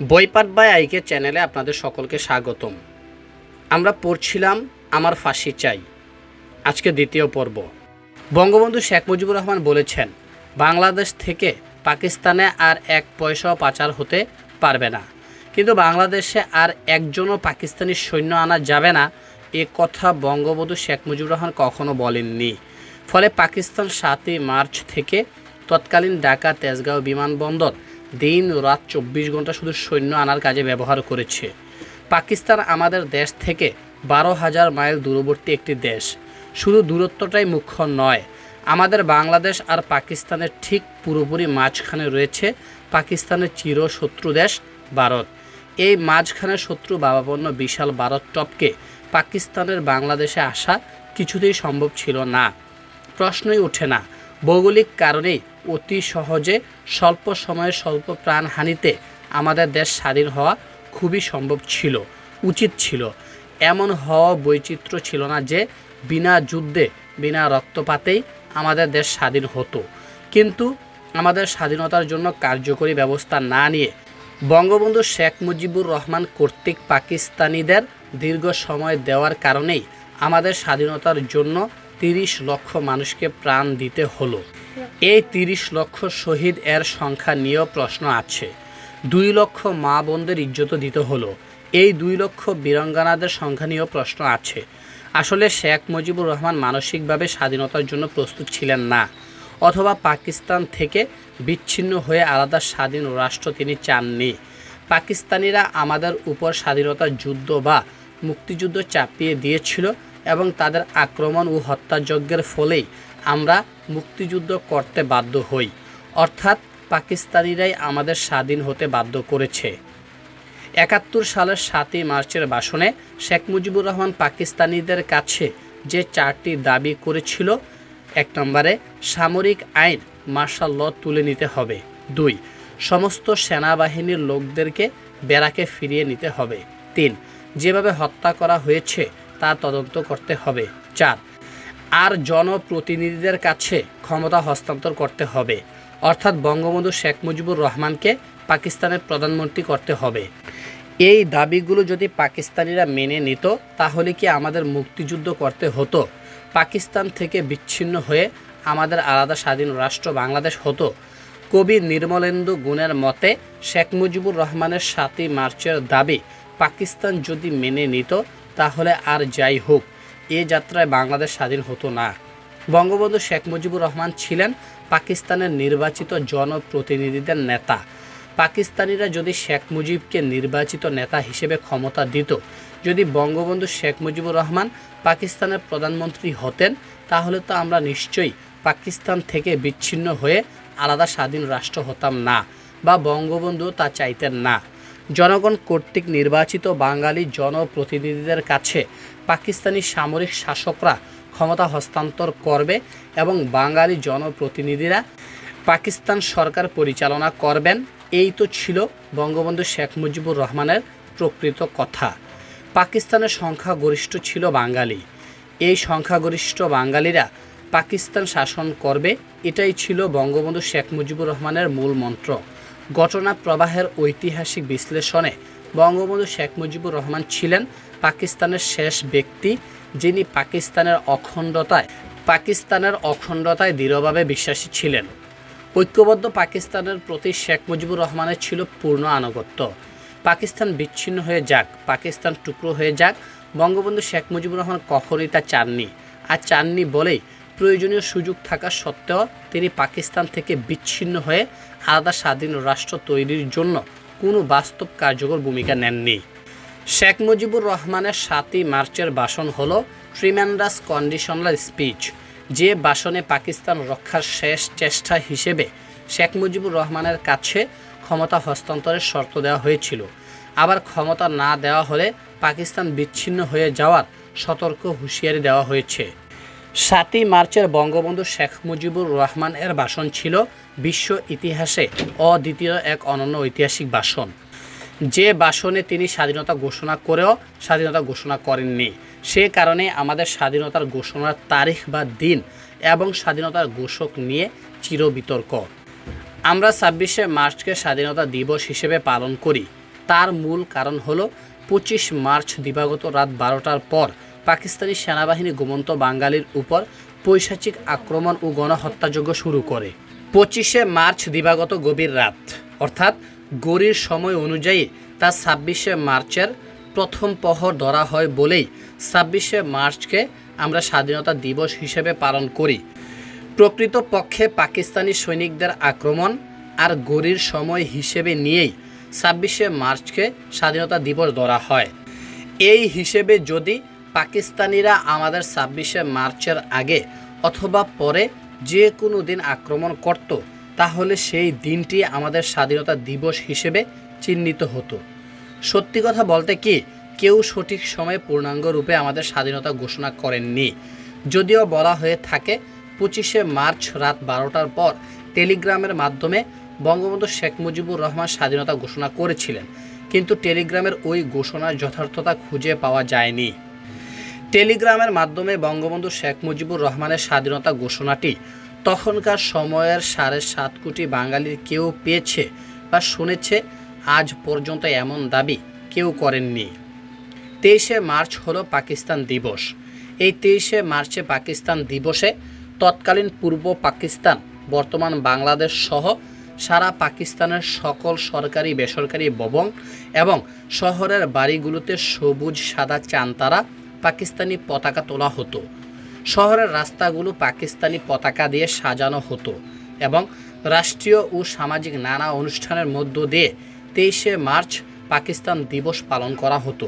বইপাট by আইকে চ্যানেলে আপনাদের সকলকে স্বাগতম। আমরা পড়ছিলাম আমার ফাঁসি চাই, আজকে দ্বিতীয় পর্ব। বঙ্গবন্ধু শেখ মুজিবুর রহমান বলেছেন, বাংলাদেশ থেকে পাকিস্তানে আর এক পয়সাও পাচার হতে পারবে না। কিন্তু বাংলাদেশে আর একজনও পাকিস্তানি সৈন্য আনা যাবে না, এ কথা বঙ্গবন্ধু শেখ মুজিবুর রহমান কখনো বলেননি। ফলে পাকিস্তান সাতই মার্চ থেকে তৎকালীন ঢাকা তেজগাঁও বিমানবন্দর দিন রাত চব্বিশ ঘণ্টা শুধু সৈন্য আনার কাজে ব্যবহার করেছে। পাকিস্তান আমাদের দেশ থেকে বারো হাজার মাইল দূরবর্তী একটি দেশ। শুধু দূরত্বটাই মুখ্য নয়, আমাদের বাংলাদেশ আর পাকিস্তানের ঠিক পুরোপুরি মাঝখানে রয়েছে পাকিস্তানের চিরশত্রু দেশ ভারত। এই মাঝখানে শত্রু বাবাপন্ন বিশাল ভারত টপকে পাকিস্তানের বাংলাদেশে আসা কিছুতেই সম্ভব ছিল না। প্রশ্নই ওঠে না ভৌগোলিক কারণেই অতি সহজে স্বল্প সময়ে স্বল্প প্রাণহানিতে আমাদের দেশ স্বাধীন হওয়া খুবই সম্ভব ছিল, উচিত ছিল। এমন হওয়া বৈচিত্র্য ছিল না যে বিনা যুদ্ধে, বিনা রক্তপাতেই আমাদের দেশ স্বাধীন হতো। কিন্তু আমাদের স্বাধীনতার জন্য কার্যকরী ব্যবস্থা না নিয়ে বঙ্গবন্ধু শেখ মুজিবুর রহমান কর্তৃক পাকিস্তানিদের দীর্ঘ সময় দেওয়ার কারণেই আমাদের স্বাধীনতার জন্য তিরিশ লক্ষ মানুষকে প্রাণ দিতে হলো। এই তিরিশ লক্ষ শহীদ এর সংখ্যা নিয়েও প্রশ্ন আছে। দুই লক্ষ মা বোনদের ইজ্জত দিতে হলো। এই দুই লক্ষ বীরাঙ্গনাদের সংখ্যা নিয়েও প্রশ্ন আছে। আসলে শেখ মুজিবুর রহমান মানসিকভাবে স্বাধীনতার জন্য প্রস্তুত ছিলেন না। অথবা পাকিস্তান থেকে বিচ্ছিন্ন হয়ে আলাদা স্বাধীন রাষ্ট্র তিনি চাননি। পাকিস্তানিরা আমাদের উপর স্বাধীনতার যুদ্ধ বা মুক্তিযুদ্ধ চাপিয়ে দিয়েছিল। এবং তাদের আক্রমণ ও হত্যাযজ্ঞের ফলেই আমরা মুক্তিযুদ্ধ করতে বাধ্য হই। অর্থাৎ পাকিস্তানিরাই আমাদের স্বাধীন হতে বাধ্য করেছে। একাত্তর সালের সাতই মার্চের ভাষণে শেখ মুজিবুর রহমান পাকিস্তানিদের কাছে যে চারটি দাবি করেছিল, এক নম্বরে সামরিক আইন মার্শাল ল তুলে নিতে হবে। দুই, সমস্ত সেনাবাহিনীর লোকদেরকে বেড়াকে ফিরিয়ে নিতে হবে। তিন, যেভাবে হত্যা করা হয়েছে তা তদন্ত করতে হবে। চার, আর জনপ্রতিনিধিদের কাছে ক্ষমতা হস্তান্তর করতে হবে। অর্থাৎ বঙ্গবন্ধু শেখ মুজিবুর রহমানকে পাকিস্তানের প্রধানমন্ত্রী করতে হবে। এই দাবিগুলো যদি পাকিস্তানিরা মেনে নিত, তাহলে কি আমাদের মুক্তিযুদ্ধ করতে হতো? পাকিস্তান থেকে বিচ্ছিন্ন হয়ে আমাদের আলাদা স্বাধীন রাষ্ট্র বাংলাদেশ হতো? কবি নির্মলেন্দু গুণের মতে, শেখ মুজিবুর রহমানের সাতই মার্চের দাবি, পাকিস্তান যদি মেনে নিত তাহলে আর যাই হোক, এ যাত্রায় বাংলাদেশ স্বাধীন হতো না। বঙ্গবন্ধু শেখ মুজিবুর রহমান ছিলেন পাকিস্তানের নির্বাচিত জনপ্রতিনিধিদের নেতা। পাকিস্তানিরা যদি শেখ মুজিবকে নির্বাচিত নেতা হিসেবে ক্ষমতা দিত, যদি বঙ্গবন্ধু শেখ মুজিবুর রহমান পাকিস্তানের প্রধানমন্ত্রী হতেন, তাহলে তো আমরা নিশ্চয়ই পাকিস্তান থেকে বিচ্ছিন্ন হয়ে আলাদা স্বাধীন রাষ্ট্র হতাম না বা বঙ্গবন্ধু তা চাইতেন না। জনগণ কর্তৃক নির্বাচিত বাঙালি জনপ্রতিনিধিদের কাছে পাকিস্তানি সামরিক শাসকরা ক্ষমতা হস্তান্তর করবে এবং বাঙালি জনপ্রতিনিধিরা পাকিস্তান সরকার পরিচালনা করবেন। এই তো ছিল বঙ্গবন্ধু শেখ মুজিবুর রহমানের প্রকৃত কথা। পাকিস্তানের সংখ্যাগরিষ্ঠ ছিল বাঙালি। এই সংখ্যাগরিষ্ঠ বাঙালিরা পাকিস্তান শাসন করবে, এটাই ছিল বঙ্গবন্ধু শেখ মুজিবুর রহমানের মূল মন্ত্র। ঘটনা প্রবাহের ঐতিহাসিক বিশ্লেষণে বঙ্গবন্ধু শেখ মুজিবুর রহমান ছিলেন পাকিস্তানের শেষ ব্যক্তি, যিনি পাকিস্তানের অখণ্ডতায় পাকিস্তানের অখণ্ডতায় দৃঢ়ভাবে বিশ্বাসী ছিলেন। ঐক্যবদ্ধ পাকিস্তানের প্রতি শেখ মুজিবুর রহমানের ছিল পূর্ণ আনুগত্য। পাকিস্তান বিচ্ছিন্ন হয়ে যাক, পাকিস্তান টুকরো হয়ে যাক, বঙ্গবন্ধু শেখ মুজিবুর রহমান কখনোই তা চাননি। আর চাননি বলেই প্রয়োজনীয় সুযোগ থাকা সত্ত্বেও তিনি পাকিস্তান থেকে বিচ্ছিন্ন হয়ে আলাদা স্বাধীন রাষ্ট্র তৈরির জন্য কোনো বাস্তব কার্যকর ভূমিকা নেননি। শেখ মুজিবুর রহমানের সাতই মার্চের ভাষণ হল ট্রিম্যান্ডাস কন্ডিশনাল স্পিচ যে ভাষণে পাকিস্তান রক্ষার শেষ চেষ্টা হিসেবে শেখ মুজিবুর রহমানের কাছে ক্ষমতা হস্তান্তরের শর্ত দেওয়া হয়েছিল। আবার ক্ষমতা না দেওয়া হলে পাকিস্তান বিচ্ছিন্ন হয়ে যাওয়ার সতর্ক হুঁশিয়ারি দেওয়া হয়েছে। সাতই মার্চের বঙ্গবন্ধু শেখ মুজিবুর রহমান এর ভাষণ ছিল বিশ্ব ইতিহাসে অদ্বিতীয় এক অনন্য ঐতিহাসিক ভাষণ। যে ভাষণে তিনি স্বাধীনতা ঘোষণা করেও স্বাধীনতা ঘোষণা করেননি, সে কারণে আমাদের স্বাধীনতার ঘোষণার তারিখ বা দিন এবং স্বাধীনতার ঘোষক নিয়ে চির বিতর্ক আমরা ছাব্বিশে মার্চকে স্বাধীনতা দিবস হিসেবে পালন করি। তার মূল কারণ হলো পঁচিশ মার্চ দিবাগত রাত বারোটার পর পাকিস্তানি সেনাবাহিনী গোমন্ত বাঙালির উপর পৈশাচিক আক্রমণ ও গণহত্যাযজ্ঞ শুরু করে। পঁচিশে মার্চ দিবাগত গভীর রাত, অর্থাৎ গড়ির সময় অনুযায়ী তা ছাব্বিশে মার্চের প্রথম পহর ধরা হয় বলেই ছাব্বিশে মার্চকে আমরা স্বাধীনতা দিবস হিসেবে পালন করি। প্রকৃতপক্ষে পাকিস্তানি সৈনিকদের আক্রমণ আর গড়ির সময় হিসেবে নিয়েই ছাব্বিশে মার্চকে স্বাধীনতা দিবস ধরা হয়। এই হিসেবে যদি পাকিস্তানিরা আমাদের ছাব্বিশে মার্চের আগে অথবা পরে যে কোনো দিন আক্রমণ করত, তাহলে সেই দিনটি আমাদের স্বাধীনতা দিবস হিসেবে চিহ্নিত হতো। সত্যি কথা বলতে কি, কেউ সঠিক সময়ে পূর্ণাঙ্গ রূপে আমাদের স্বাধীনতা ঘোষণা করেননি। যদিও বলা হয়ে থাকে, পঁচিশে মার্চ রাত বারোটার পর টেলিগ্রামের মাধ্যমে বঙ্গবন্ধু শেখ মুজিবুর রহমান স্বাধীনতা ঘোষণা করেছিলেন। কিন্তু টেলিগ্রামের ওই ঘোষণার যথার্থতা খুঁজে পাওয়া যায়নি। টেলিগ্রামের মাধ্যমে বঙ্গবন্ধু শেখ মুজিবুর রহমানের স্বাধীনতা ঘোষণাটি তখনকার সময়ের সাড়ে সাত কোটি বাঙালির কেউ পেয়েছে বা শুনেছে, আজ পর্যন্ত এমন দাবি কেউ করেননি। তেইশে মার্চ হলো পাকিস্তান দিবস। এই তেইশে মার্চে পাকিস্তান দিবসে তৎকালীন পূর্ব পাকিস্তান, বর্তমান বাংলাদেশ সহ সারা পাকিস্তানের সকল সরকারি বেসরকারি ভবন এবং শহরের বাড়িগুলোতে সবুজ সাদা চানতারা পাকিস্তানি পতাকা তোলা হতো। শহরের রাস্তাগুলো পাকিস্তানি পতাকা দিয়ে সাজানো হতো এবং রাষ্ট্রীয় ও সামাজিক নানা অনুষ্ঠানের মধ্য দিয়ে তেইশে মার্চ পাকিস্তান দিবস পালন করা হতো।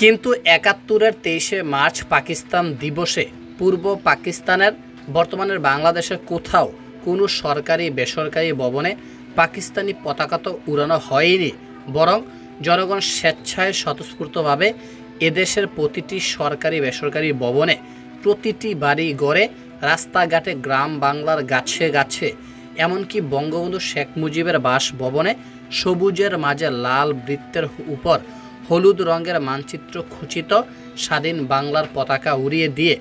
কিন্তু একাত্তরের তেইশে মার্চ পাকিস্তান দিবসে পূর্ব পাকিস্তানের, বর্তমানের বাংলাদেশের কোথাও কোনো সরকারি বেসরকারি ভবনে পাকিস্তানি পতাকা তো উড়ানো হয়নি, বরং জনগণ স্বেচ্ছায় স্বতঃস্ফূর্তভাবে এদেশের প্রতিটি সরকারি বেসরকারি ভবনে প্রতিটি বাড়ি গড়ে রাস্তাঘাটে গ্রাম বাংলার গাছে গাছে। এমনকি বঙ্গবন্ধু শেখ মুজিবের বাসভবনে সবুজের মাঝে লাল বৃত্তের উপর হলুদ রঙের মানচিত্র খচিত স্বাধীন বাংলার পতাকা উড়িয়ে দিয়ে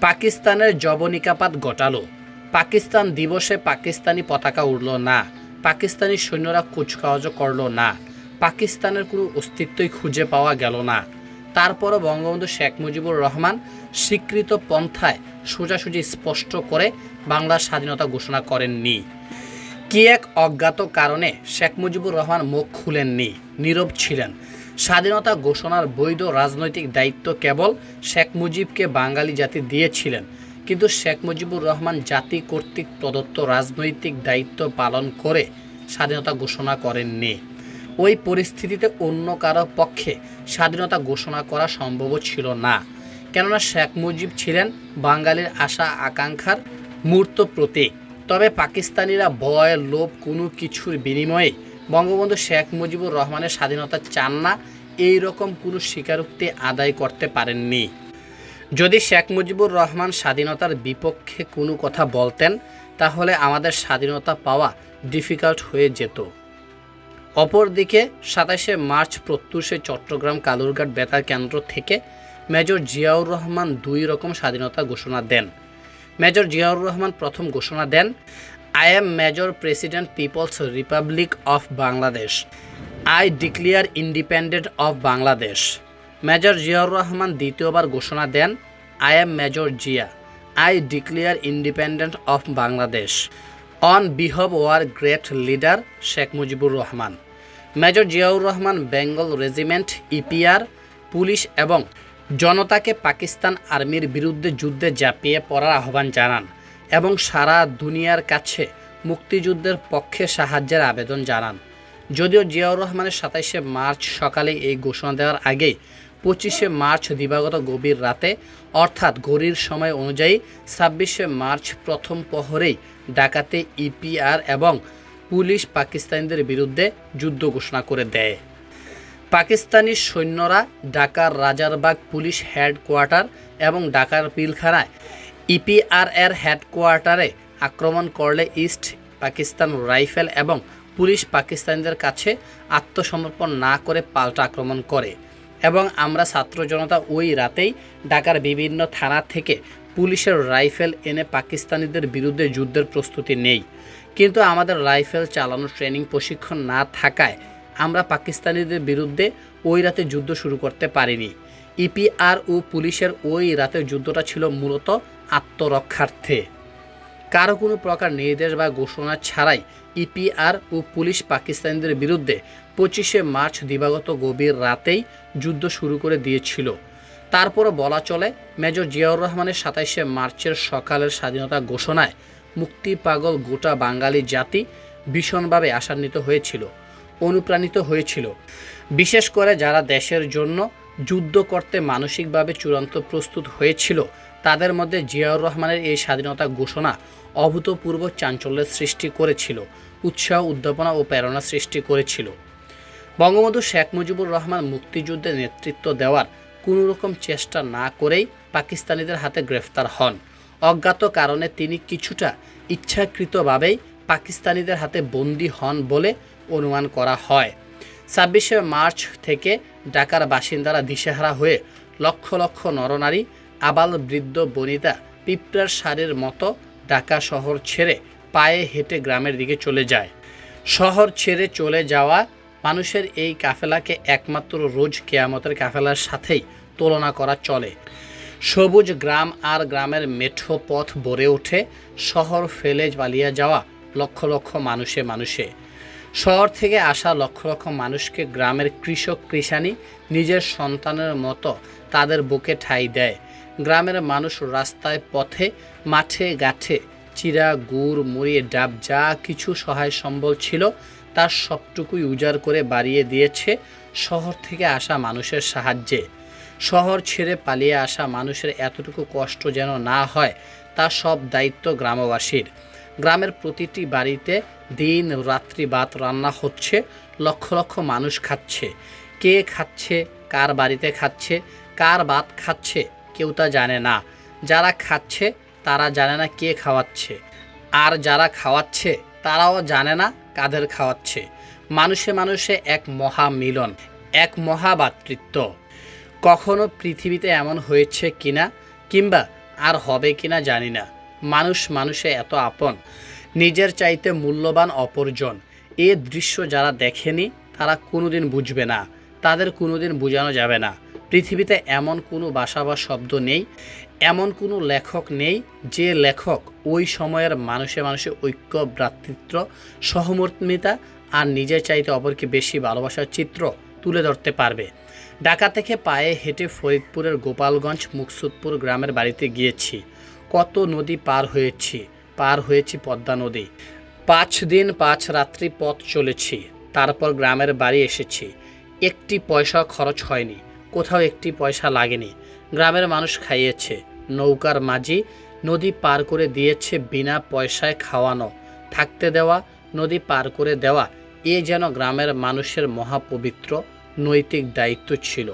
পাকিস্তানের জবনিকাপাত ঘটালো। পাকিস্তান দিবসে পাকিস্তানি পতাকা উড়ল না। পাকিস্তানি সৈন্যরা কুচকাওয়াজও করল না। পাকিস্তানের কোনো অস্তিত্বই খুঁজে পাওয়া গেল না। তারপরও বঙ্গবন্ধু শেখ মুজিবুর রহমান স্বীকৃত পন্থায় সোজাসুজি স্পষ্ট করে বাংলার স্বাধীনতা ঘোষণা করেননি। কি এক অজ্ঞাত কারণে শেখ মুজিবুর রহমান মুখ খুলেননি, নীরব ছিলেন। স্বাধীনতা ঘোষণার বৈধ রাজনৈতিক দায়িত্ব কেবল শেখ মুজিবকে বাঙালি জাতি দিয়েছিলেন। কিন্তু শেখ মুজিবুর রহমান জাতি কর্তৃক প্রদত্ত রাজনৈতিক দায়িত্ব পালন করে স্বাধীনতা ঘোষণা করেননি। ওই পরিস্থিতিতে অন্য কারও পক্ষে স্বাধীনতা ঘোষণা করা সম্ভব ছিল না। কেননা শেখ মুজিব ছিলেন বাঙালির আশা আকাঙ্ক্ষার মূর্ত প্রতীক। তবে পাকিস্তানিরা ভয়, লোভ, কোনো কিছুর বিনিময়ে বঙ্গবন্ধু শেখ মুজিবুর রহমানের স্বাধীনতা চান না, এই রকম কোনো স্বীকারোক্তি আদায় করতে পারেননি। যদি শেখ মুজিবুর রহমান স্বাধীনতার বিপক্ষে কোনো কথা বলতেন, তাহলে আমাদের স্বাধীনতা পাওয়া ডিফিকাল্ট হয়ে যেত। অপরদিকে সাতাশে মার্চ প্রত্যুষে চট্টগ্রাম কালুরঘাট বেতার কেন্দ্র থেকে মেজর জিয়াউর রহমান দুই রকম স্বাধীনতা ঘোষণা দেন। মেজর জিয়াউর রহমান প্রথম ঘোষণা দেন I am major president People's Republic of Bangladesh I declare independent of Bangladesh major Ziaur Rahman দ্বিতীয়বার ঘোষণা দেন I am major Zia I declare independent of Bangladesh on behalf our great leader Sheikh Mujibur Rahman major Ziaur Rahman Bengal regiment, EPR, police এবং জনতাকে পাকিস্তান আর্মির বিরুদ্ধে যুদ্ধে ঝাঁপিয়ে পড়ার আহ্বান জানান এবং সারা দুনিয়ার কাছে মুক্তিযুদ্ধের পক্ষে সাহায্যের আবেদন জানান। যদিও জিয়াউর রহমানের সাতাইশে মার্চ সকালে এই ঘোষণা দেওয়ার আগেই পঁচিশে মার্চ দিবাগত গভীর রাতে, অর্থাৎ ঘড়ির সময় অনুযায়ী ছাব্বিশে মার্চ প্রথম প্রহরেই ডাকাতে ইপিআর এবং পুলিশ পাকিস্তানিদের বিরুদ্ধে যুদ্ধ ঘোষণা করে দেয়। পাকিস্তানি সৈন্যরা ঢাকার রাজারবাগ পুলিশ হেডকোয়ার্টার এবং ঢাকার পিলখানায় ইপিআর এর হেডকোয়ার্টারে আক্রমণ করলে ইস্ট পাকিস্তান রাইফেল এবং পুলিশ পাকিস্তানিদের কাছে আত্মসমর্পণ না করে পাল্টা আক্রমণ করে। এবং আমরা ছাত্র জনতা ওই রাতেই ঢাকার বিভিন্ন থানা থেকে পুলিশের রাইফেল এনে পাকিস্তানিদের বিরুদ্ধে যুদ্ধের প্রস্তুতি নেই। কিন্তু আমাদের রাইফেল চালানোর ট্রেনিং প্রশিক্ষণ না থাকায় আমরা পাকিস্তানিদের বিরুদ্ধে ওই রাতে যুদ্ধ শুরু করতে পারিনি। ইপিআর ও পুলিশের ওই রাতে যুদ্ধটা ছিল মূলত আত্মরক্ষার্থে। কারও কোনো প্রকার নির্দেশ বা ঘোষণা ছাড়াই ইপিআর ও পুলিশ পাকিস্তানিদের বিরুদ্ধে পঁচিশে মার্চ দিবাগত গভীর রাতেই যুদ্ধ শুরু করে দিয়েছিল। তারপরও বলা চলে, মেজর জিয়াউর রহমানের সাতাইশে মার্চের সকালের স্বাধীনতা ঘোষণায় মুক্তি পাগল গোটা বাঙালি জাতি ভীষণভাবে আশান্বিত হয়েছিল, অনুপ্রাণিত হয়েছিল। বিশেষ করে যারা দেশের জন্য যুদ্ধ করতে মানসিকভাবে চূড়ান্ত প্রস্তুত হয়েছিল, তাদের মধ্যে জিয়াউর রহমানের এই স্বাধীনতা ঘোষণা অভূতপূর্ব চাঞ্চল্যের সৃষ্টি করেছিল, উৎসাহ, উদ্দীপনা ও প্রেরণা সৃষ্টি করেছিল। বঙ্গবন্ধু শেখ মুজিবুর রহমান মুক্তিযুদ্ধে নেতৃত্ব দেওয়ার কোনো রকম চেষ্টা না করেই পাকিস্তানিদের হাতে গ্রেফতার হন। অজ্ঞাত কারণে তিনি কিছুটা ইচ্ছাকৃতভাবেই পাকিস্তানিদের হাতে বন্দী হন বলে অনুমান করা হয়। ছাব্বিশে মার্চ থেকে ঢাকার বাসিন্দারা দিশেহারা হয়ে লক্ষ লক্ষ নরনারী, আবাল বৃদ্ধ বনিতা, পিঁপড়ার সারের মতো ঢাকা শহর ছেড়ে পায়ে হেঁটে গ্রামের দিকে চলে যায়। শহর ছেড়ে চলে যাওয়া মানুষের এই কাফেলাকে একমাত্র রোজ কেয়ামতের কাফেলার সাথেই তুলনা করা চলে। সবুজ গ্রাম আর গ্রামের মেঠো পথ ভরে ওঠে, শহর ফেলে পালিয়ে যাওয়া লক্ষ লক্ষ মানুষে মানুষে। শহর থেকে আসা লক্ষ লক্ষ মানুষকে গ্রামের কৃষক কৃষানি নিজের সন্তানের মতো তাদের বুকে ঠাঁই দেয়। গ্রামের মানুষ রাস্তায় পথে, মাঠে গাঠে চিরা, গুড়, মুড়ি, ডাব যা কিছু সহায় সম্বল ছিল তার সবটুকুই উজাড় করে বাড়িয়ে দিয়েছে শহর থেকে আসা মানুষের সাহায্যে। শহর ছেড়ে পালিয়ে আসা মানুষের এতটুকু কষ্ট যেন না হয় তার সব দায়িত্ব গ্রামবাসীর। গ্রামের প্রতিটি বাড়িতে দিন, রাত্রি ভাত রান্না হচ্ছে, লক্ষ লক্ষ মানুষ খাচ্ছে। কে খাচ্ছে, কার বাড়িতে খাচ্ছে, কার ভাত খাচ্ছে, কেউ তা জানে না। যারা খাচ্ছে, তারা জানে না কে খাওয়াচ্ছে। আর যারা খাওয়াচ্ছে, তারাও জানে না কাদের খাওয়াচ্ছে? মানুষে মানুষে এক মহা মিলন এক মহাবাতৃত্ব কখনো পৃথিবীতে এমন হয়েছে কিনা কিংবা আর হবে কিনা জানি না। মানুষ মানুষে এত আপন, নিজের চাইতে মূল্যবান অপরজন। এ দৃশ্য যারা দেখেনি, তারা কোনোদিন বুঝবে না। তাদের কোনোদিন বোঝানো যাবে না। পৃথিবীতে এমন কোনো ভাষা বা শব্দ নেই, এমন কোনো লেখক নেই যে লেখক ওই সময়ের মানুষে মানুষে ঐক্য, ভ্রাতৃত্ব, সহমর্মিতা আর নিজের চাইতে অপরকে বেশি ভালোবাসার চিত্র তুলে ধরতে পারবে। ঢাকা থেকে পায়ে হেঁটে ফরিদপুরের গোপালগঞ্জ, মুকসুদপুর গ্রামের বাড়িতে গিয়েছি। কত নদী পার হয়েছি পার হয়েছি পদ্মা নদী। পাঁচ দিন পাঁচ রাত্রি পথ চলেছি, তারপর গ্রামের বাড়ি এসেছি। একটি পয়সা খরচ হয়নি কোথাও একটি পয়সা লাগেনি। গ্রামের মানুষ খাইয়েছে। নৌকার মাঝি নদী পার করে দিয়েছে বিনা পয়সায় খাওয়ানো। থাকতে দেওয়া, নদী পার করে দেওয়া, এ যেন গ্রামের মানুষের মহাপবিত্র, নৈতিক দায়িত্ব ছিল।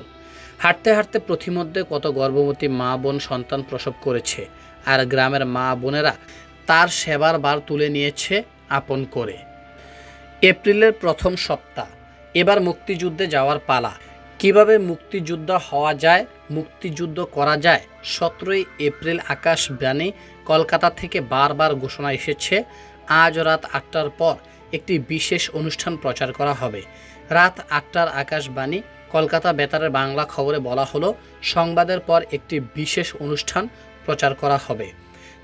হাঁটতে হাঁটতে প্রতিমধ্যে কত গর্ভবতী মা বোন সন্তান প্রসব করেছে, আর গ্রামের মা বোনেরা তার সেবার বার তুলে নিয়েছে আপন করে। এপ্রিলের প্রথম সপ্তাহ। এবার মুক্তিযুদ্ধে যাওয়ার পালা। কীভাবে মুক্তিযুদ্ধ হওয়া যায়, মুক্তিযুদ্ধ করা যায়? সতেরোই এপ্রিল আকাশবাণী কলকাতা থেকে বারবার ঘোষণা এসেছে, আজ রাত আটটার পর একটি বিশেষ অনুষ্ঠান প্রচার করা হবে। রাত আটটার আকাশবাণী কলকাতা বেতারের বাংলা খবরে বলা হলো, সংবাদের পর একটি বিশেষ অনুষ্ঠান প্রচার করা হবে।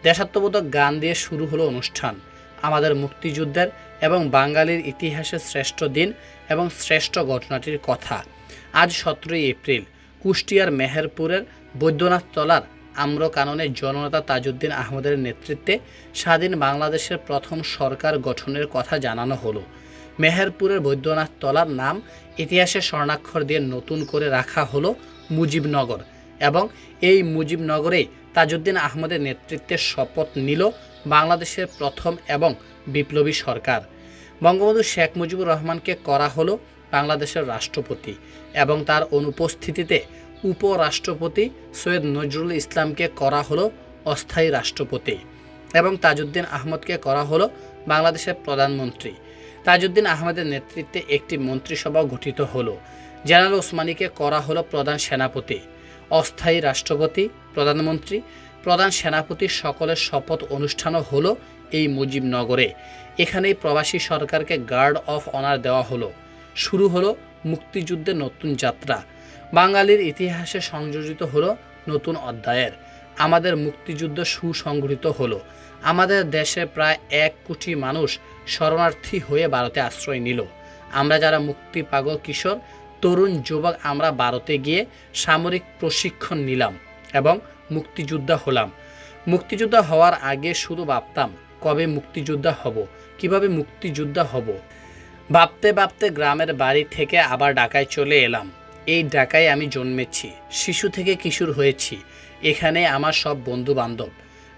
দেশাত্মবোধক গান দিয়ে শুরু হলো অনুষ্ঠান। আমাদের মুক্তিযুদ্ধের এবং বাঙালির ইতিহাসের শ্রেষ্ঠ দিন এবং শ্রেষ্ঠ ঘটনাটির কথা। আজ সতেরোই এপ্রিল, কুষ্টিয়ার মেহেরপুরের বৈদ্যনাথ তলার আম্রকাননে জননেতা তাজউদ্দিন আহমদের নেতৃত্বে স্বাধীন বাংলাদেশের প্রথম সরকার গঠনের কথা জানানো হলো। মেহেরপুরের বৈদ্যনাথ তলার নাম ইতিহাসে স্বর্ণাক্ষর দিয়ে নতুন করে রাখা হলো মুজিবনগর এবং এই মুজিবনগরেই তাজউদ্দিন আহমদের নেতৃত্বে শপথ নিল বাংলাদেশের প্রথম এবং বিপ্লবী সরকার। বঙ্গবন্ধু শেখ মুজিবুর রহমানকে করা হলো বাংলাদেশের রাষ্ট্রপতি এবং তার অনুপস্থিতিতে উপরাষ্ট্রপতি সৈয়দ নজরুল ইসলামকে করা হলো অস্থায়ী রাষ্ট্রপতি এবং তাজউদ্দিন আহমদকে করা হলো বাংলাদেশের প্রধানমন্ত্রী। তাজউদ্দিন আহমদের নেতৃত্বে একটি মন্ত্রিসভা গঠিত হলো। জেনারেল ওসমানীকে করা হলো প্রধান সেনাপতি, অস্থায়ী রাষ্ট্রপতি, প্রধানমন্ত্রী, প্রধান সেনাপতি সকলের শপথ অনুষ্ঠানও হলো এই মুজিবনগরে। এখানেই প্রবাসী সরকারকে গার্ড অফ অনার দেওয়া হলো। শুরু হলো মুক্তিযুদ্ধের নতুন যাত্রা। বাঙালির ইতিহাসে সংযোজিত হলো নতুন অধ্যায়ের। আমাদের মুক্তিযুদ্ধ সুসংগঠিত হলো। আমাদের দেশে প্রায় এক কোটি মানুষ শরণার্থী হয়ে ভারতে আশ্রয় নিল। আমরা যারা মুক্তি পাগল কিশোর, তরুণ যুবক, আমরা ভারতে গিয়ে সামরিক প্রশিক্ষণ নিলাম এবং মুক্তিযোদ্ধা হলাম। মুক্তিযোদ্ধা হওয়ার আগে শুধু ভাবতাম, কবে মুক্তিযোদ্ধা হব, কীভাবে মুক্তিযোদ্ধা হব? ভাবতে ভাবতে গ্রামের বাড়ি থেকে আবার ঢাকায় চলে এলাম। এই ঢাকায় আমি জন্মেছি, শিশু থেকে কিশোর হয়েছি। এখানে আমার সব বন্ধু বান্ধব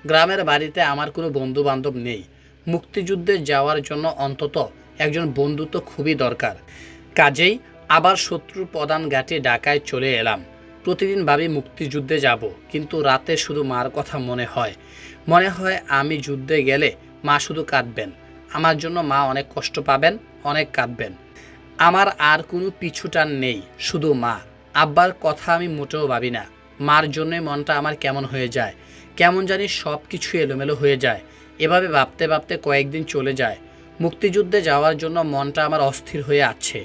গ্রামের বাড়িতে আমার কোনো বন্ধু বান্ধব নেই। মুক্তিযুদ্ধে যাওয়ার জন্য অন্তত একজন বন্ধু তো খুবই দরকার। কাজেই আবার শত্রুর প্রধান ঘাটে ঢাকায় চলে এলাম। প্রতিদিন ভাবি মুক্তিযুদ্ধে যাব, কিন্তু রাতে শুধু মার কথা মনে হয়। মনে হয় আমি যুদ্ধে গেলে মা শুধু কাঁদবেন। আমার জন্য মা অনেক কষ্ট পাবেন। অনেক কাঁদবেন। আমার আর কোনো পিছুটান নেই, শুধু মা। আব্বার কথা আমি মোটেও ভাবি না। মার জন্যই মনটা আমার কেমন হয়ে যায়, কেমন জানি সব কিছু এলোমেলো হয়ে যায়। এভাবে ভাবতে ভাবতে কয়েকদিন চলে যায়। মুক্তিযুদ্ধে যাওয়ার জন্য মনটা আমার অস্থির হয়ে আছে,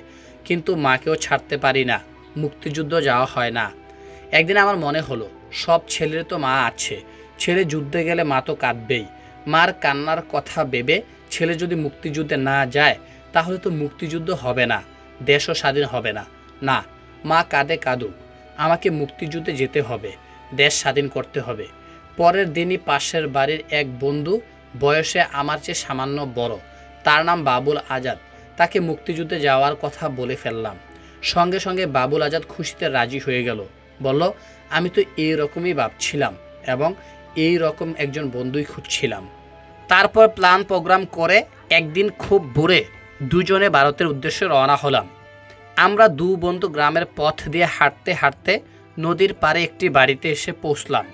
কিন্তু মাকেও ছাড়তে পারি না। মুক্তিযুদ্ধ যাওয়া হয় না। একদিন আমার মনে হলো, সব ছেলের তো মা আছে। ছেলে যুদ্ধে গেলে মা তো কাঁদবেই। মার কান্নার কথা ভেবে ছেলে যদি মুক্তিযুদ্ধে না যায় তাহলে তো মুক্তিযুদ্ধ হবে না, দেশও স্বাধীন হবে না। না, মা কাঁদে কাঁদুক, আমাকে মুক্তিযুদ্ধে যেতে হবে, দেশ স্বাধীন করতে হবে। পরের দিনই পাশের বাড়ির এক বন্ধু বয়সে আমার চেয়ে সামান্য বড়, তার নাম বাবুল আজাদ। তাকে মুক্তিযুদ্ধে যাওয়ার কথা বলে ফেললাম। সঙ্গে সঙ্গে বাবুল আজাদ খুশিতে রাজি হয়ে গেল, বলল, আমি তো এই রকমই ভাবছিলাম এবং এই রকম একজন বন্ধুই খুঁজছিলাম। তারপর প্ল্যান প্রোগ্রাম করে একদিন খুব ভোরে দুজনে ভারতের উদ্দেশ্যে রওনা হলাম। আমরা দু বন্ধু গ্রামের পথ দিয়ে হাঁটতে হাঁটতে নদীর পাড়ে একটি বাড়িতে এসে পৌঁছলাম।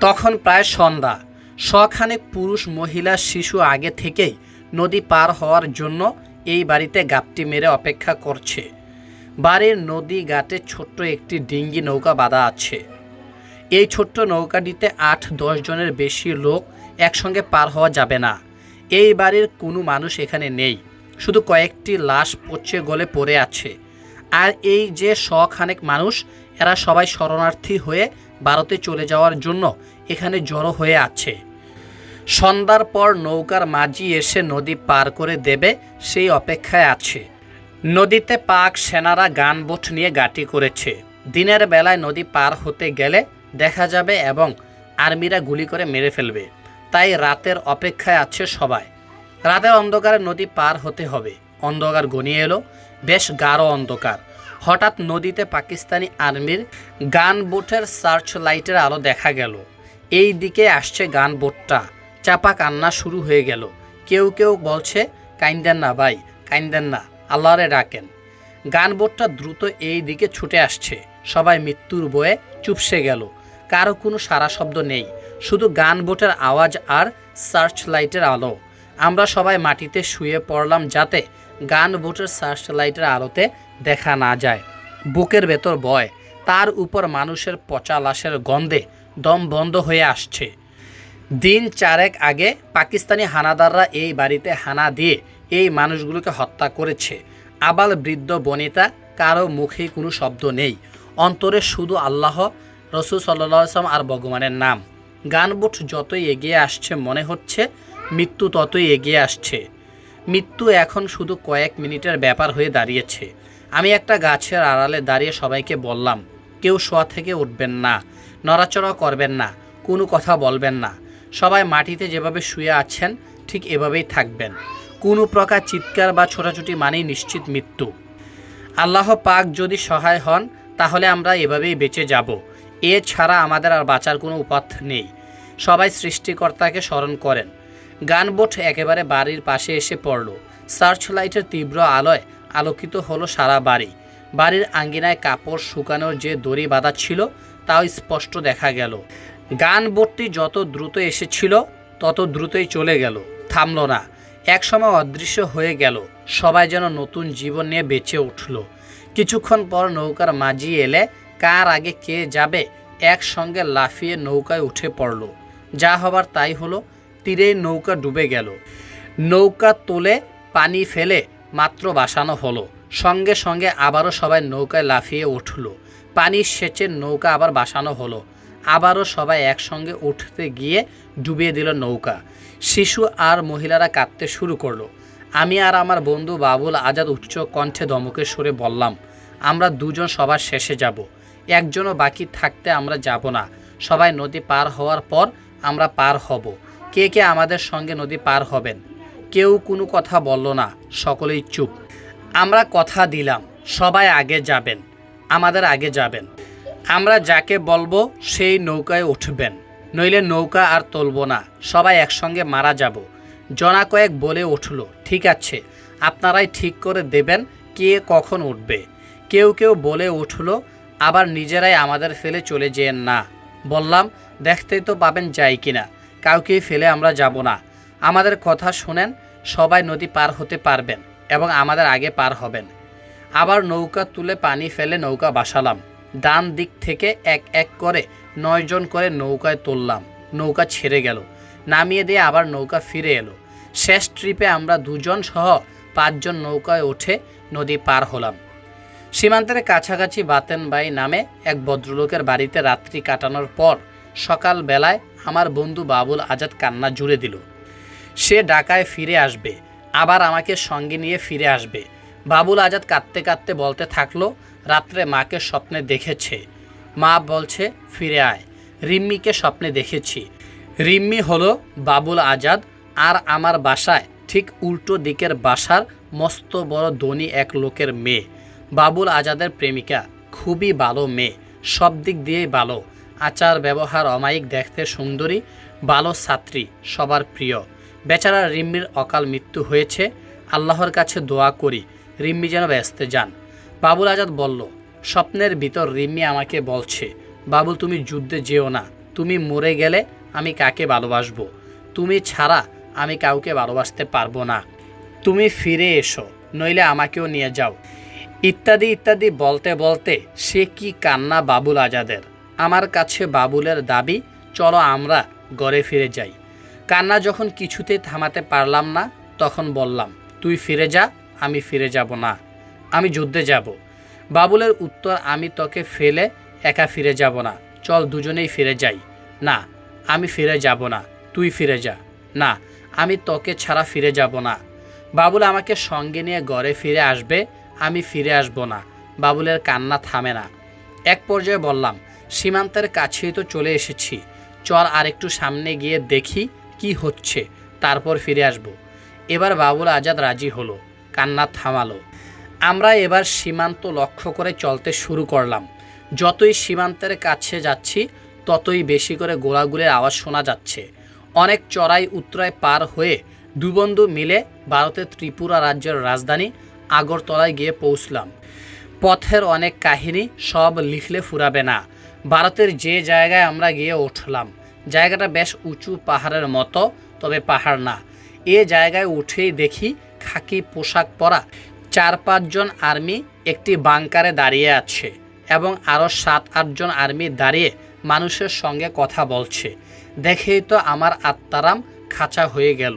তখন প্রায় সন্ধ্যা। শখানেক পুরুষ, মহিলা, শিশু আগে থেকেই নদী পার হওয়ার জন্য এই বাড়িতে গাপটি মেরে অপেক্ষা করছে। বাড়ির নদী ঘাটে ছোট্ট একটি ডিঙ্গি নৌকা বাঁধা আছে। এই ছোট্ট নৌকাটিতে আট দশ জনের বেশি লোক একসঙ্গে পার হওয়া যাবে না। এই বাড়ির কোনো মানুষ এখানে নেই। শুধু কয়েকটি লাশ পচে গলে পড়ে আছে। আর এই যে শখানেক মানুষ, এরা সবাই শরণার্থী হয়ে ভারতে চলে যাওয়ার জন্য এখানে জড়ো হয়ে আছে। সন্ধ্যার পর নৌকার মাঝি এসে নদী পার করে দেবে, সেই অপেক্ষায় আছে। নদীতে পাক সেনারা গান বোট নিয়ে গাটি করেছে। দিনের বেলায় নদী পার হতে গেলে দেখা যাবে এবং আর্মিরা গুলি করে মেরে ফেলবে। তাই রাতের অপেক্ষায় আছে সবাই। রাতের অন্ধকারে নদী পার হতে হবে। অন্ধকার ঘনিয়ে এলো। বেশ গাঢ় অন্ধকার। হঠাৎ নদীতে পাকিস্তানি আর্মির গান বোটের সার্চ লাইটের আলো দেখা গেল। এই দিকে আসছে গান বোটটা চাপা কান্না শুরু হয়ে গেল। কেউ কেউ বলছে, কাইন্দেন না ভাই, কাইন্দেন না, আল্লাহরে ডাকেন। গান বোটটা দ্রুত এই দিকে ছুটে আসছে। সবাই মৃত্যুর বয়ে চুপসে গেল। কারও কোনো সারা শব্দ নেই। শুধু গান বোটের আওয়াজ আর সার্চ লাইটের আলো। আমরা সবাই মাটিতে শুয়ে পড়লাম যাতে গান বোটের সার্চ লাইটের আলোতে দেখা না যায়। বুকের ভেতর বয়, তার উপর মানুষের পচা লাশের গন্ধে দম বন্ধ হয়ে আসছে। দিন চারেক আগে পাকিস্তানি হানাদাররা এই বাড়িতে হানা দিয়ে এই মানুষগুলোকে হত্যা করেছে। আবাল বৃদ্ধ বনিতা, কারও মুখেই কোনো শব্দ নেই। অন্তরে শুধু আল্লাহ, রসুল সাল্লাম আর ভগবানের নাম। গানবোট যতই এগিয়ে আসছে মনে হচ্ছে মৃত্যু ততই এগিয়ে আসছে। মৃত্যু এখন শুধু কয়েক মিনিটের ব্যাপার হয়ে দাঁড়িয়েছে। আমি একটা গাছের আড়ালে দাঁড়িয়ে সবাইকে বললাম, কেউ শোয়া থেকে উঠবেন না, নড়াচড়া করবেন না, কোনো কথা বলবেন না। সবাই মাটিতে যেভাবে শুয়ে আছেন, ঠিক এভাবেই থাকবেন। কোনো প্রকার চিৎকার বা ছোটাছুটি মানেই নিশ্চিত মৃত্যু। আল্লাহ পাক যদি সহায় হন, তাহলে আমরা এভাবেই বেঁচে যাব। এছাড়া আমাদের আর বাঁচার কোনো উপাথ নেই। সবাই সৃষ্টিকর্তাকে স্মরণ করেন। গানবোট একেবারে বাড়ির পাশে এসে পড়ল। সার্চ লাইটের তীব্র আলোয় আলোকিত হলো সারা বাড়ি। বাড়ির আঙ্গিনায় কাপড় শুকানোর যে দড়ি বাঁধা ছিল, তাও স্পষ্ট দেখা গেল। গান বোটটি যত দ্রুত এসেছিল, তত দ্রুতই চলে গেল, থামল না। একসময় অদৃশ্য হয়ে গেল, সবাই যেন নতুন জীবন নিয়ে বেঁচে উঠল। কিছুক্ষণ পর নৌকার মাঝি এলে, কার আগে কে যাবে, একসঙ্গে লাফিয়ে নৌকায় উঠে পড়ল। যা হবার তাই হলো তীরেই নৌকা ডুবে গেল। নৌকা তোলে, পানি ফেলে, মাত্র বাসানো হলো। সঙ্গে সঙ্গে আবারও সবাই নৌকায় লাফিয়ে উঠল। পানির সেচের নৌকা আবার বাসানো হলো। আবারও সবাই একসঙ্গে উঠতে গিয়ে ডুবিয়ে দিল নৌকা। শিশু আর মহিলারা কাঁদতে শুরু করল। আমি আর আমার বন্ধু বাবুল আজাদ উচ্চ কণ্ঠে ধমকের সুরে বললাম, আমরা দুজন সবার শেষে যাব। একজনও বাকি থাকতে আমরা যাব না। সবাই নদী পার হওয়ার পর আমরা পার হব। কে কে আমাদের সঙ্গে নদী পার হবেন? কেউ কোনো কথা বলল না, সকলেই চুপ। আমরা কথা দিলাম, সবাই আগে যাবেন, আমাদের আগে যাবেন। আমরা যাকে বলব সেই নৌকায় উঠবেন, নইলে নৌকা আর তুলবো না, সবাই একসঙ্গে মারা যাব। জনা কয়েক বলে উঠল, ঠিক আছে, আপনারাই ঠিক করে দেবেন কে কখন উঠবে। কেউ কেউ বলে উঠল, আবার নিজেরাই আমাদের ফেলে চলে যেন না। বললাম, দেখতেই তো পাবেন যাই কিনা। কাউকেই ফেলে আমরা যাব না। আমাদের কথা শোনেন, সবাই নদী পার হতে পারবেন এবং আমাদের আগে পার হবেন। আবার নৌকা তুলে পানি ফেলে নৌকা বাসালাম। ডান দিক থেকে এক এক করে নয়জন করে নৌকায় তুললাম। নৌকা ছেড়ে গেল। নামিয়ে দিয়ে আবার নৌকা ফিরে এলো। শেষ ট্রিপে আমরা দুজন সহ পাঁচজন নৌকায় উঠে নদী পার হলাম। সীমান্তের কাছাকাছি বাতেনবাই নামে এক ভদ্রলোকের বাড়িতে রাত্রি কাটানোর পর সকাল বেলায় আমার বন্ধু বাবুল আজাদ কান্না জুড়ে দিল। সে ঢাকায় ফিরে আসবে, আবার আমাকে সঙ্গে নিয়ে ফিরে আসবে। বাবুল আজাদ কাঁদতে কাঁদতে বলতে থাকল, রাত্রে মাকে স্বপ্নে দেখেছে। মা বলছে, ফিরে আয়। রিম্মিকে স্বপ্নে দেখেছি। রিম্মি হলো বাবুল আজাদ আর আমার বাসায় ঠিক উল্টো দিকের বাসার মস্ত বড় ধনী এক লোকের মেয়ে। বাবুল আজাদের প্রেমিকা, খুবই ভালো মেয়ে, সব দিক দিয়েই ভালো। আচার ব্যবহার অমায়িক দেখতে সুন্দরী ভালো ছাত্রী, সবার প্রিয়। বেচারা রিম্মির অকাল মৃত্যু হয়েছে, আল্লাহর কাছে দোয়া করি, রিম্মি যেন ব্যস্তে যান। বাবুল আজাদ বলল, স্বপ্নের ভিতর রিম্মি আমাকে বলছে, বাবুল তুমি যুদ্ধে যেও না, তুমি মরে গেলে আমি কাকে ভালোবাসবো? তুমি ছাড়া আমি কাউকে ভালোবাসতে পারব না। তুমি ফিরে এসো, নইলে আমাকেও নিয়ে যাও। ইত্যাদি ইত্যাদি বলতে বলতে সে কি কান্না বাবুল আজাদের? আমার কাছে বাবুলের দাবি, চলো আমরা ঘরে ফিরে যাই। কান্না যখন কিছুতেই থামাতে পারলাম না, তখন বললাম, তুই ফিরে যা, আমি ফিরে যাব না, আমি যুদ্ধে যাব। বাবুলের উত্তর, আমি তোকে ফেলে একা ফিরে যাব না, চল দুজনেই ফিরে যাই। না, আমি ফিরে যাব না, তুই ফিরে যা। না, আমি তোকে ছাড়া ফিরে যাব না। বাবুল আমাকে সঙ্গে নিয়ে ঘরে ফিরে আসবে, আমি ফিরে আসব না। বাবুলের কান্না থামে না। এক পর্যায়ে বললাম সীমান্তের কাছেই তো চলে এসেছি। চল আরেকটু সামনে গিয়ে দেখি কি হচ্ছে, তারপর ফিরে আসব। এবার বাবুল আজাদ রাজি হলো, কান্না থামালো। আমরা এবার সীমান্ত লক্ষ্য করে চলতে শুরু করলাম। যতই সীমান্তের কাছে যাচ্ছি, ততই বেশি করে গোলাগুলির আওয়াজ শোনা যাচ্ছে। অনেক চড়াই উত্তরায় পার হয়ে দুবন্ধু মিলে ভারতের ত্রিপুরা রাজ্যের রাজধানী আগরতলায় গিয়ে পৌঁছলাম। পথের অনেক কাহিনী সব লিখলে ফুরাবে না। ভারতের যে জায়গায় আমরা গিয়ে উঠলাম, জায়গাটা বেশ উঁচু পাহাড়ের মতো, তবে পাহাড় না। এ জায়গায় উঠেই দেখি খাকি পোশাক পরা চার পাঁচজন আর্মি একটি বাংকারে দাঁড়িয়ে আছে এবং আরও সাত আটজন আর্মি দাঁড়িয়ে মানুষের সঙ্গে কথা বলছে। দেখেই তো আমার আত্মারাম খাঁচা হয়ে গেল।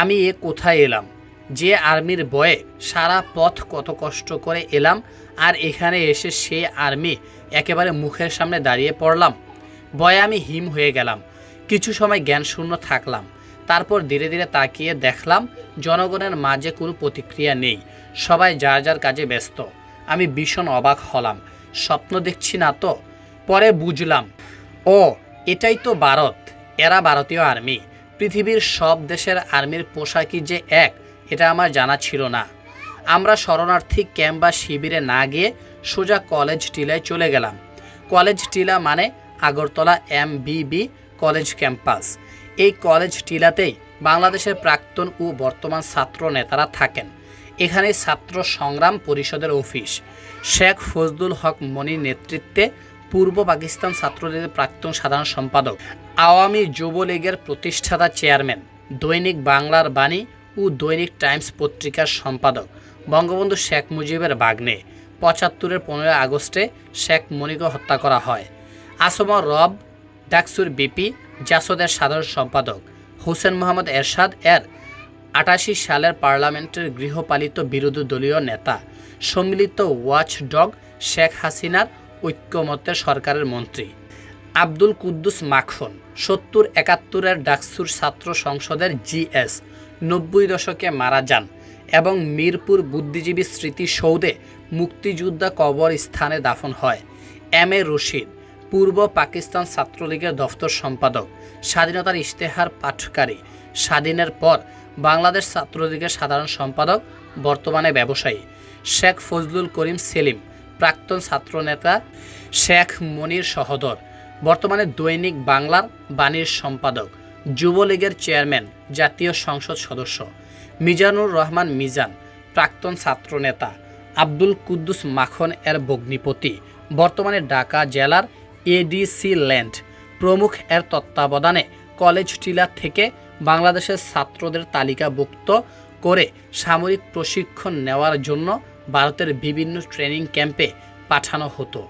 আমি এ কোথায় এলাম? যে আর্মির বয়ে সারা পথ কত কষ্ট করে এলাম, আর এখানে এসে সে আর্মি একেবারে মুখের সামনে দাঁড়িয়ে পড়লাম। বয়ে আমি হিম হয়ে গেলাম। কিছু সময় জ্ঞানশূন্য থাকলাম। তারপর ধীরে ধীরে তাকিয়ে দেখলাম, জনগণের মাঝে কোনো প্রতিক্রিয়া নেই। সবাই যার যার কাজে ব্যস্ত। আমি ভীষণ অবাক হলাম। স্বপ্ন দেখছি না তো? পরে বুঝলাম, ও, এটাই তো ভারত। এরা ভারতীয় আর্মি। পৃথিবীর সব দেশের আর্মির পোশাকই যে এক এটা আমার জানা ছিল না। আমরা শরণার্থী ক্যাম্প বা শিবিরে না গিয়ে সোজা কলেজ টিলায় চলে গেলাম। কলেজ টিলা মানে Agartala M B college campus. এই কলেজ টিলাতেই বাংলাদেশের প্রাক্তন ও বর্তমান ছাত্র নেতারা থাকেন। এখানে ছাত্র সংগ্রাম পরিষদের অফিস। শেখ ফজলুল হক মনির নেতৃত্বে পূর্ব পাকিস্তান ছাত্রলীগের প্রাক্তন সাধারণ সম্পাদক। আওয়ামী যুবলীগের প্রতিষ্ঠাতা চেয়ারম্যান। দৈনিক বাংলার বাণী ও দৈনিক টাইমস পত্রিকার সম্পাদক বঙ্গবন্ধু শেখ মুজিবের বাগ্নে পঁচাত্তরের পনেরোই আগস্টে শেখ মনিকে হত্যা করা হয়। আসমা রব, ডাকসুর বিপি, জাসদের সাধারণ সম্পাদক হোসেন মোহাম্মদ এরশাদ এর আটাশি সালের পার্লামেন্টের গৃহপালিত বিরোধী দলীয় নেতা সম্মিলিত ওয়াচডগ শেখ হাসিনার ঐক্যমত্যের সরকারের মন্ত্রী। আব্দুল কুদ্দুস মাখন সত্তর একাত্তরের ডাকসুর ছাত্র সংসদের জিএস নব্বই দশকে মারা যান এবং মিরপুর বুদ্ধিজীবী স্মৃতিসৌধে মুক্তিযোদ্ধা কবর স্থানে দাফন হয়। এম এ রশিদ, পূর্ব পাকিস্তান ছাত্রলীগের দফতর সম্পাদক, স্বাধীনতার ইশতেহার পাঠকারী। স্বাধীনের পর বাংলাদেশ ছাত্রলীগের সাধারণ সম্পাদক, বর্তমানে ব্যবসায়ী। শেখ ফজলুল করিম সেলিম, প্রাক্তন ছাত্রনেতা। শেখ মনির সহদর, বর্তমানে দৈনিক বাংলার বাণীর সম্পাদক। যুবলীগের চেয়ারম্যান, জাতীয় সংসদ সদস্য, মিজানুর রহমান মিজান, প্রাক্তন ছাত্রনেতা আব্দুল কুদ্দুস মাখন এর ভগ্নিপতি, বর্তমানে ঢাকা জেলার এডিসি ল্যান্ড। প্রমুখ এর তত্ত্বাবধানে কলেজ টিলা থেকে বাংলাদেশের ছাত্রদের তালিকাভুক্ত করে সামরিক প্রশিক্ষণ নেওয়ার জন্য ভারতের বিভিন্ন ট্রেনিং ক্যাম্পে পাঠানো হতো।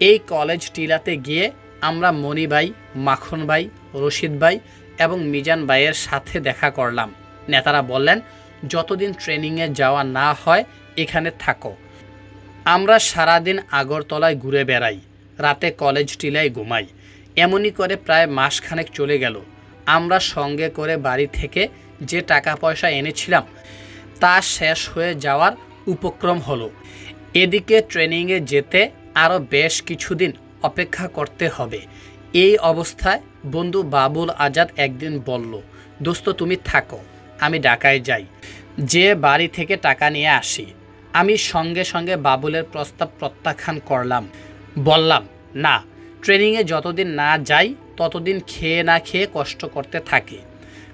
এই কলেজ টিলাতে গিয়ে আমরা মণি ভাই, মাখন ভাই, রশিদ ভাই এবং মিজান ভাইয়ের সাথে দেখা করলাম। নেতারা বললেন, যতদিন ট্রেনিংয়ে যাওয়া না হয়, এখানে থাকো। আমরা সারাদিন আগরতলায় ঘুরে বেড়াই, রাতে কলেজ টিলায় ঘুমাই। এমনই করে প্রায় মাসখানেক চলে গেল। আমরা সঙ্গে করে বাড়ি থেকে যে টাকা পয়সা এনেছিলাম, তা শেষ হয়ে যাওয়ার উপক্রম হলো। এদিকে ট্রেনিংয়ে যেতে আরও বেশ কিছুদিন অপেক্ষা করতে হবে। এই অবস্থায় বন্ধু বাবুল আজাদ একদিন বলল, দোস্ত, তুমি থাকো, আমি ঢাকায় যাই। যে বাড়ি থেকে টাকা নিয়ে আসি, আমি সঙ্গে সঙ্গে বাবুলের প্রস্তাব প্রত্যাখ্যান করলাম। বললাম, না, ট্রেনিংয়ে যতদিন না যাই, ততদিন খেয়ে না খেয়ে কষ্ট করতে থাকি।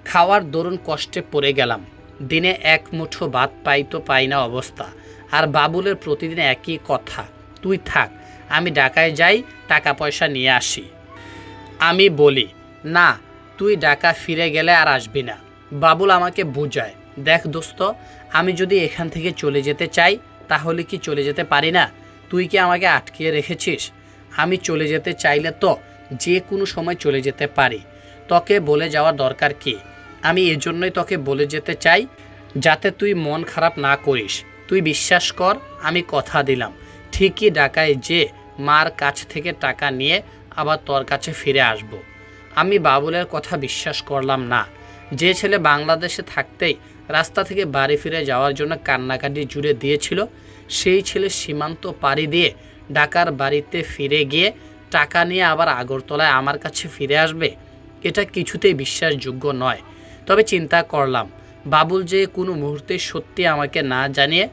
খাওয়ার দরুন কষ্টে পড়ে গেলাম। দিনে এক মুঠো ভাত পাই তো পাই না অবস্থা। আর বাবুলের প্রতিদিন একই কথা, তুই থাক আমি ঢাকায় যাই টাকা পয়সা নিয়ে আসি। আমি বলি, না, তুই ঢাকা ফিরে গেলে আর আসবি না। বাবুল আমাকে বুঝায়, দেখ দোস্ত, আমি যদি এখান থেকে চলে যেতে চাই, তাহলে কি চলে যেতে পারি না? তুই কি আমাকে আটকিয়ে রেখেছিস? আমি চলে যেতে চাইলে তো যে কোনো সময় চলে যেতে পারি। তোকে বলে যাওয়ার দরকার কি? আমি এজন্যই তোকে বলে যেতে চাই, যাতে তুই মন খারাপ না করিস। তুই বিশ্বাস কর, আমি কথা দিলাম। ঠিকই ঢাকায় যে মার কাছ থেকে টাকা নিয়ে আবার তোর কাছে ফিরে আসব। আমি বাবুলের কথা বিশ্বাস করলাম না। যে ছেলে বাংলাদেশে থাকতেই রাস্তা থেকে বাড়ি ফিরে যাওয়ার জন্য কান্নাকাটি জুড়ে দিয়েছিল, সেই ছেলে সীমান্ত পাড়ি দিয়ে ঢাকার বাড়িতে ফিরে গিয়ে টাকা নিয়ে আবার আগরতলায় আমার কাছে ফিরে আসবে, এটা কিছুতেই বিশ্বাসযোগ্য নয়। তবে চিন্তা করলাম, বাবুল যে কোনো মুহূর্তে সত্যি আমাকে না জানিয়ে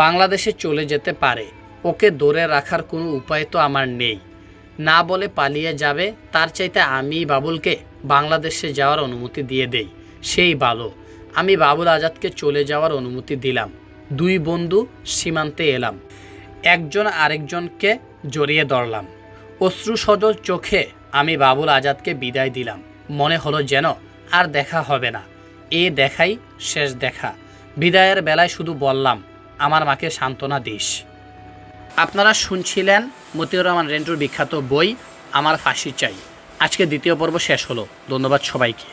বাংলাদেশে চলে যেতে পারে। ওকে ধরে রাখার কোনো উপায় তো আমার নেই। না বলে পালিয়ে যাবে, তার চাইতে আমি বাবুলকে বাংলাদেশে যাওয়ার অনুমতি দিয়ে দেই। সেই ভালো। আমি বাবুল আজাদকে চলে যাওয়ার অনুমতি দিলাম। দুই বন্ধু সীমান্তে এলাম। একজন আরেকজনকে জড়িয়ে ধরলাম। অশ্রু সজল চোখে আমি বাবুল আজাদকে বিদায় দিলাম। মনে হলো যেন আর দেখা হবে না। এ দেখাই শেষ দেখা। বিদায়ের বেলায় শুধু বললাম, আমার মাকে সান্ত্বনা দিস। আপনারা শুনছিলেন মতিউর রহমান রেন্টুর বিখ্যাত বই, আমার ফাঁসি চাই। আজকে দ্বিতীয় পর্ব শেষ হলো। ধন্যবাদ সবাইকে।